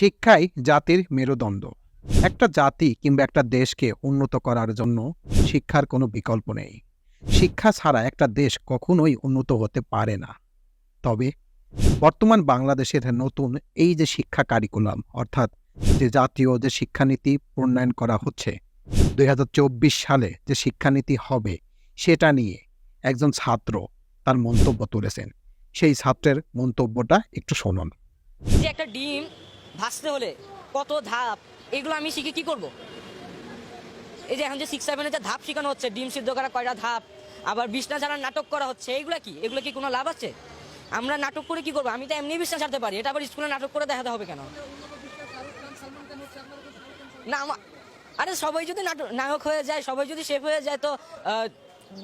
শিক্ষাই জাতির মেরুদণ্ড। একটা জাতি কিংবা একটা দেশকে উন্নত করার জন্য শিক্ষার কোনো বিকল্প নেই। শিক্ষা ছাড়া একটা দেশ কখনোই উন্নত হতে পারে না। তবে বর্তমান বাংলাদেশের নতুন এই যে শিক্ষা কারিকুলাম অর্থাৎ যে জাতীয় যে শিক্ষানীতি প্রণয়ন করা হচ্ছে, দুই হাজার চব্বিশ সালে যে শিক্ষানীতি হবে, সেটা নিয়ে একজন ছাত্র তার মন্তব্য তুলেছেন। সেই ছাত্রের মন্তব্যটা একটু শুনুন। যে একটা ডিম ভাজতে হলে কত ধাপ? এগুলো আমি শিখে কি করব? এই যে এখন যে সিক্স সেভেনে যে ধাপ শেখানো হচ্ছে, ডিম সিদ্ধ করা কয়টা ধাপ, আবার বিছনা ছাড়ার নাটক করা হচ্ছে, এগুলো কি? এগুলো কি কোনো লাভ আছে? আমরা নাটক করে কি করব? আমি তো এমনি বিছনা ছাড়তে পারি, এটা আবার স্কুলে নাটক করে দেখাতে হবে কেন? না আরে সবাই যদি নাটক নায়ক হয়ে যায়, সবাই যদি শেফ হয়ে যায়, তো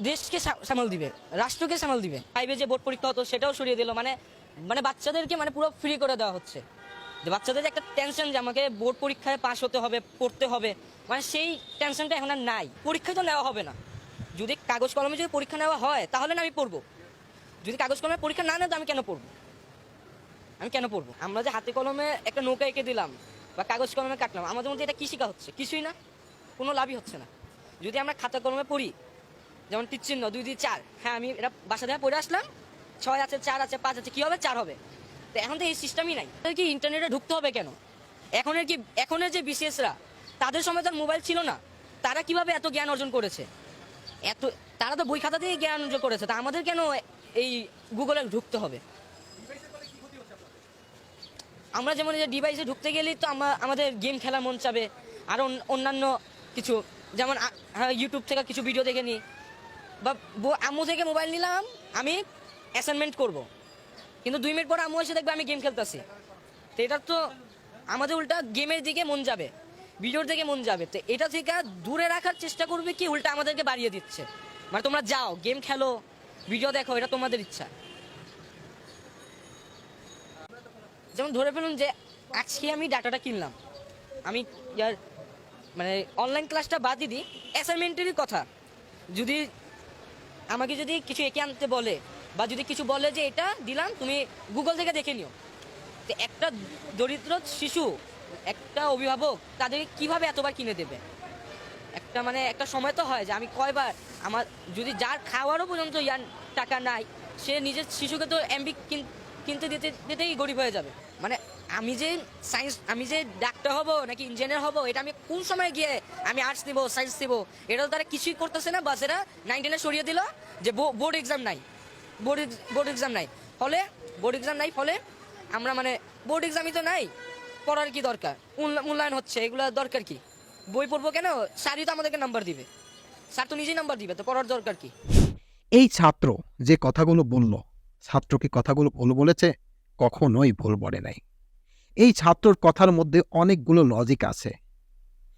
দেশকে সামাল দিবে, রাষ্ট্রকে সামাল দিবে। ফাইভে যে বোর্ড পরীক্ষা হতো, সেটাও সরিয়ে দিল মানে মানে বাচ্চাদেরকে মানে পুরো ফ্রি করে দেওয়া হচ্ছে। বাচ্চাদের যে একটা টেনশন যে আমাকে বোর্ড পরীক্ষায় পাশ হতে হবে, পড়তে হবে মানে সেই টেনশনটা এখন আর নাই। পরীক্ষা তো নেওয়া হবে না। যদি কাগজ কলমে যদি পরীক্ষা নেওয়া হয়, তাহলে না আমি পড়ব। যদি কাগজ কলমে পরীক্ষা না নেয়, তো আমি কেন পড়ব? আমি কেন পড়ব? আমরা যে হাতে কলমে একটা নৌকা এঁকে দিলাম বা কাগজ কলমে কাটলাম, আমাদের মধ্যে এটা কি শেখা হচ্ছে? কিছুই না। কোনো লাভই হচ্ছে না। যদি আমরা খাতা কলমে পড়ি, যেমন টিচ্ছিন্ন দুই দুই চার হ্যাঁ আমি এটা বাসা থেকে পড়ে আসলাম, ছয় আছে, চার আছে, পাঁচ আছে, কী হবে? চার হবে। তো এখন তো এই সিস্টেমই নাই। কি ইন্টারনেটে ঢুকতে হবে কেন? এখনের কি এখনের যে বিশেষরা তাদের সময় তার মোবাইল ছিল না। তারা কীভাবে এত জ্ঞান অর্জন করেছে? এত তারা তো বই খাতা দিয়ে জ্ঞান অর্জন করেছে। তা আমাদের কেন এই গুগলে ঢুকতে হবে? আমরা যেমন ডিভাইসে ঢুকতে গেলেই তো আমরা আমাদের গেম খেলা মন চাবে। আর অন্যান্য কিছু যেমন হ্যাঁ, ইউটিউব থেকে কিছু ভিডিও দেখে নিই। বা ব- আম্মু থেকে মোবাইল নিলাম আমি অ্যাসাইনমেন্ট করব। কিন্তু দুই মিনিট পর আম্মু এসে দেখবে আমি গেম খেলতেছি। তো এটা তো আমাদের উল্টা গেমের দিকে মন যাবে ভিডিওর দিকে মন যাবে। তো এটা থেকে দূরে রাখার চেষ্টা করবে কি উল্টা আমাদেরকে বাড়িয়ে দিচ্ছে। মানে তোমরা যাও গেম খেলো ভিডিও দেখো, এটা তোমাদের ইচ্ছা। যেমন ধরে ফেলুন যে আজকে আমি ডাটাটা কিনলাম। আমি মানে অনলাইন ক্লাসটা বাদই দিই অ্যাসাইনমেন্টেরই কথা। যদি আমাকে যদি কিছু এঁকে আনতে বলে বা যদি কিছু বলে যে এটা দিলাম, তুমি গুগল থেকে দেখে নিও। তো একটা দরিদ্র শিশু, একটা অভিভাবক তাদের কীভাবে এতবার কিনে দেবে? একটা মানে একটা সময় তো হয় যে আমি কয়বার আমার যদি যার খাওয়ারও পর্যন্ত ইয়ার টাকা নাই, সে নিজের শিশুকে তো এমবি কিনতে দিতে, দিতেই গরিব হয়ে যাবে। মানে আমি যে সায়েন্স আমি যে ডাক্তার হব নাকি ইঞ্জিনিয়ার হব, এটা আমি কোন সময় গিয়ে আমি আর্টস দিব সায়েন্স দিব এটা তো তারা কিছুই করতেছে না, বাস এরা নাইনটিনে সরিয়ে দিল যে বোর্ড এক্সাম নাই। বোর্ড বোর্ড এক্সাম নাই। ফলে, বোর্ড এক্সাম নাই, ফলে আমরা মানে বোর্ড এক্সামই তো নাই, পড়ার কি দরকার? মূল্যা- মূল্যায়ন হচ্ছে, এগুলো দরকার কি? বই পড়ব কেন? স্যারই তো আমাদেরকে নাম্বার দিবে। স্যার তো নিজেই নাম্বার দিবে, তো পড়ার দরকার কি? এই ছাত্র যে কথাগুলো বলল, ছাত্র কি কথাগুলো ভুল বলেছে? কখনোই ভুল বলে নাই। এই ছাত্রর কথার মধ্যে অনেকগুলো লজিক আছে।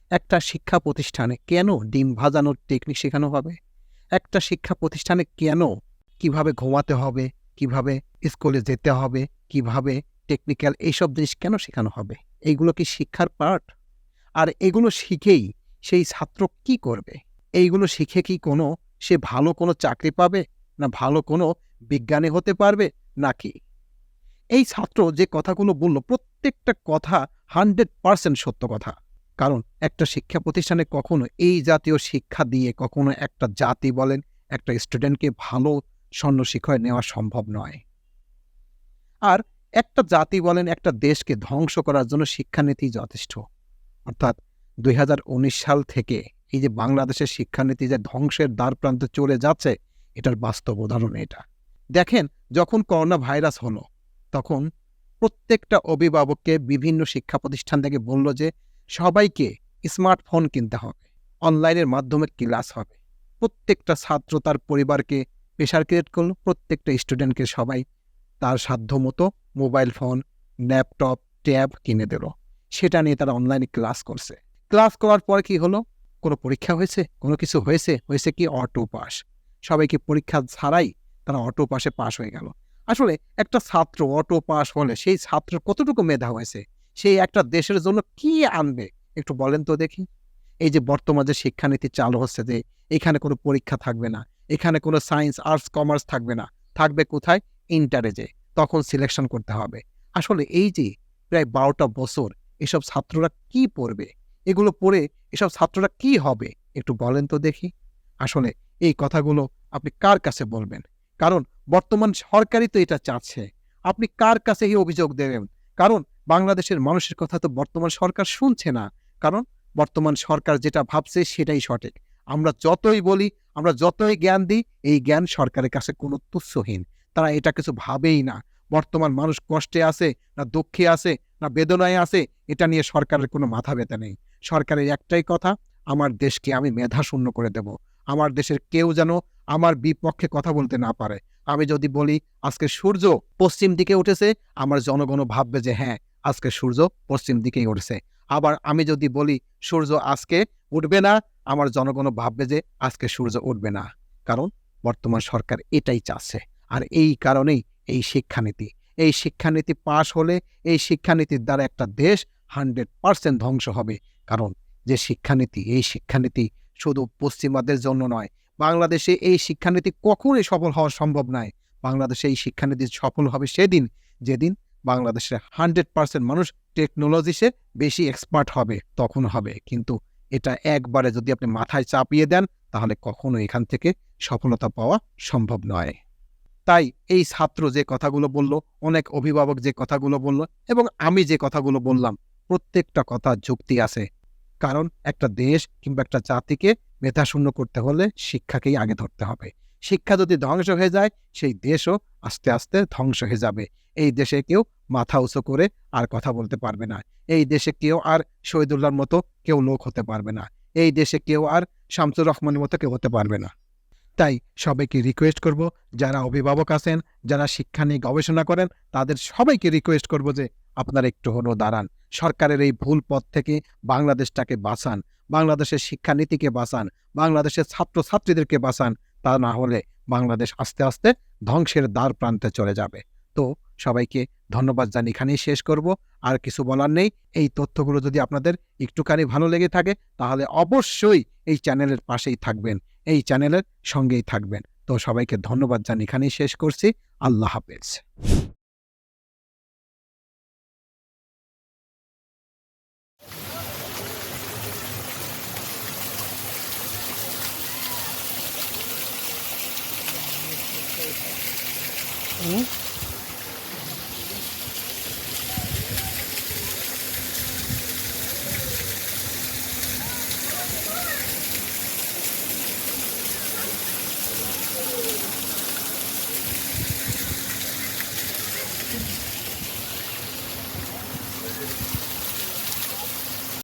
একটা শিক্ষা প্রতিষ্ঠানে কেন ডিম ভাজানোর টেকনিক শেখানো হবে? একটা শিক্ষা প্রতিষ্ঠানে কেন কীভাবে ঘুমাতে হবে, কীভাবে স্কুলে যেতে হবে, কীভাবে টেকনিক্যাল এইসব জিনিস কেন শেখানো হবে? এইগুলো কি শিক্ষার পার্ট আর এগুলো শিখেই সেই ছাত্র কি করবে? এইগুলো শিখে কি কোনো, সে ভালো কোনো চাকরি পাবে, না ভালো কোনো বিজ্ঞানী হতে পারবে, নাকি? এই ছাত্র যে কথাগুলো বলল, প্রত্যেকটা কথা হান্ড্রেড পার্সেন্ট সত্য কথা। কারণ একটা শিক্ষা প্রতিষ্ঠানে কখনো এই জাতীয় শিক্ষা দিয়ে কখনো একটা জাতি বলেন, একটা স্টুডেন্টকে ভালো স্বর্ণ শিক্ষায় নেওয়া সম্ভব নয়। আর একটা জাতি বলেন একটা দেশকে ধ্বংস করার জন্য শিক্ষানীতি যথেষ্ট। অর্থাৎ দুই সাল থেকে এই যে বাংলাদেশের শিক্ষানীতি যে ধ্বংসের দ্বার প্রান্তে চলে যাচ্ছে, এটার বাস্তব উদাহরণ এটা। দেখেন, যখন করোনা ভাইরাস হলো, তখন প্রত্যেকটা অভিভাবককে বিভিন্ন শিক্ষা প্রতিষ্ঠান থেকে বলল যে, সবাইকে স্মার্টফোন কিনতে হবে, অনলাইনের মাধ্যমে ক্লাস হবে। প্রত্যেকটা ছাত্র তার পরিবারকে প্রেশার ক্রিয়েট করল। প্রত্যেকটা স্টুডেন্টকে সবাই তার সাধ্য মতো মোবাইল ফোন ল্যাপটপ ট্যাব কিনে দিল। সেটা নিয়ে তারা অনলাইনে ক্লাস করছে। ক্লাস করার পর কি হলো? কোনো পরীক্ষা হয়েছে? কোনো কিছু হয়েছে? হয়েছে কি অটো পাস সবাইকে পরীক্ষা ছাড়াই তারা অটো পাসে পাস হয়ে গেল? আসলে একটা ছাত্র অটো পাস হলে সেই ছাত্র কতটুকু মেধা হয়েছে? সেই একটা দেশের জন্য কি আনবে? একটু বলেন তো দেখি। এই যে বর্তমান যে শিক্ষানীতি চালু হচ্ছে যে এখানে কোনো পরীক্ষা থাকবে না এখানে কোনো সায়েন্স আর্টস কমার্স থাকবে না। থাকবে কোথায়? ইন্টারে যে তখন সিলেকশন করতে হবে। আসলে এই যে প্রায় বারোটা বছর এসব ছাত্ররা কি পড়বে? এগুলো পড়ে এসব ছাত্ররা কি হবে? একটু বলেন তো দেখি। আসলে এই কথাগুলো আপনি কার কাছে বলবেন? কারণ বর্তমান সরকারই তো এটা চাচ্ছে। আপনি কার কাছে এই অভিযোগ দেবেন? কারণ বাংলাদেশের মানুষের কথা তো বর্তমান সরকার শুনছে না। কারণ বর্তমান সরকার যেটা ভাবছে সেটাই সঠিক। আমরা যতই বলি, আমরা যতই জ্ঞান দিই, এই জ্ঞান সরকারের কাছে কোনো তুচ্ছহীন। তারা এটা কিছু ভাবেই না। বর্তমান মানুষ কষ্টে আছে, না দুঃখে আছে, না বেদনায় আছে, এটা নিয়ে সরকারের কোনো মাথা ব্যথা নেই। সরকারের একটাই কথা, আমার দেশকে আমি মেধা শূন্য করে দেব। আমার দেশের কেউ যেন আমার বিপক্ষে কথা বলতে না পারে। আমি যদি বলি, আজকে সূর্য পশ্চিম দিকে উঠেছে, আমার জনগণ ভাববে যে হ্যাঁ আজকে সূর্য পশ্চিম দিকেই উঠেছে। আবার আমি যদি বলি, সূর্য আজকে উঠবে না, আমার জনগণ ভাববে যে আজকে সূর্য উঠবে না। কারণ বর্তমান সরকার এটাই চাচ্ছে। আর এই কারণেই এই শিক্ষানীতি। এই শিক্ষানীতি পাশ হলে এই শিক্ষানীতির দ্বারা একটা দেশ হান্ড্রেড পার্সেন্ট ধ্বংস হবে। কারণ যে শিক্ষানীতি, এই শিক্ষানীতি শুধু পশ্চিমাদের জন্য নয়, বাংলাদেশে এই শিক্ষানীতি কখনোই সফল হওয়া সম্ভব নয়। বাংলাদেশে এই শিক্ষানীতি সফল হবে সেদিন, যেদিন বাংলাদেশের হান্ড্রেড পার্সেন্ট মানুষ টেকনোলজিসে বেশি এক্সপার্ট হবে, তখন হবে। কিন্তু এটা একবারে যদি আপনি মাথায় চাপিয়ে দেন, তাহলে কখনো এখান থেকে সফলতা পাওয়া সম্ভব নয়। তাই এই ছাত্র যে কথাগুলো বলল, অনেক অভিভাবক যে কথাগুলো বলল, এবং আমি যে কথাগুলো বললাম, প্রত্যেকটা কথা যুক্তি আছে। কারণ একটা দেশ কিংবা একটা জাতিকে মেধাশূন্য করতে হলে শিক্ষাকেই আগে ধরতে হবে। শিক্ষা যদি ধ্বংস হয়ে যায়, সেই দেশও আস্তে আস্তে ধ্বংস হয়ে যাবে। এই দেশে কেউ মাথা উঁচু করে আর কথা বলতে পারবে না। এই দেশে কেউ আর শহীদুল্লাহর মতো কেউ লোক হতে পারবে না। এই দেশে কেউ আর শামসুর রহমানের মতো কেউ হতে পারবে না। তাই সবাইকে রিকোয়েস্ট করব, যারা অভিভাবক আছেন, যারা শিক্ষা নিয়ে গবেষণা করেন, তাদের সবাইকে রিকোয়েস্ট করব যে আপনারা একটু হলেও দাঁড়ান। সরকারের এই ভুল পথ থেকে বাংলাদেশটাকে বাঁচান। বাংলাদেশের শিক্ষানীতিকে বাঁচান। বাংলাদেশের ছাত্রছাত্রীদেরকে বাঁচান। তা না হলে বাংলাদেশ আস্তে আস্তে ধ্বংসের দ্বার প্রান্তে চলে যাবে। তো সবাইকে ধন্যবাদ জানি এখানেই শেষ করব। আর কিছু বলার নেই। এই তথ্যগুলো যদি আপনাদের একটুখানি ভালো লেগে থাকে, তাহলে অবশ্যই এই চ্যানেলের পাশেই থাকবেন। এই চ্যানেলের সঙ্গেই থাকবেন। তো সবাইকে ধন্যবাদ জানি এখানেই শেষ করছি। আল্লাহ হাফেজ। हैं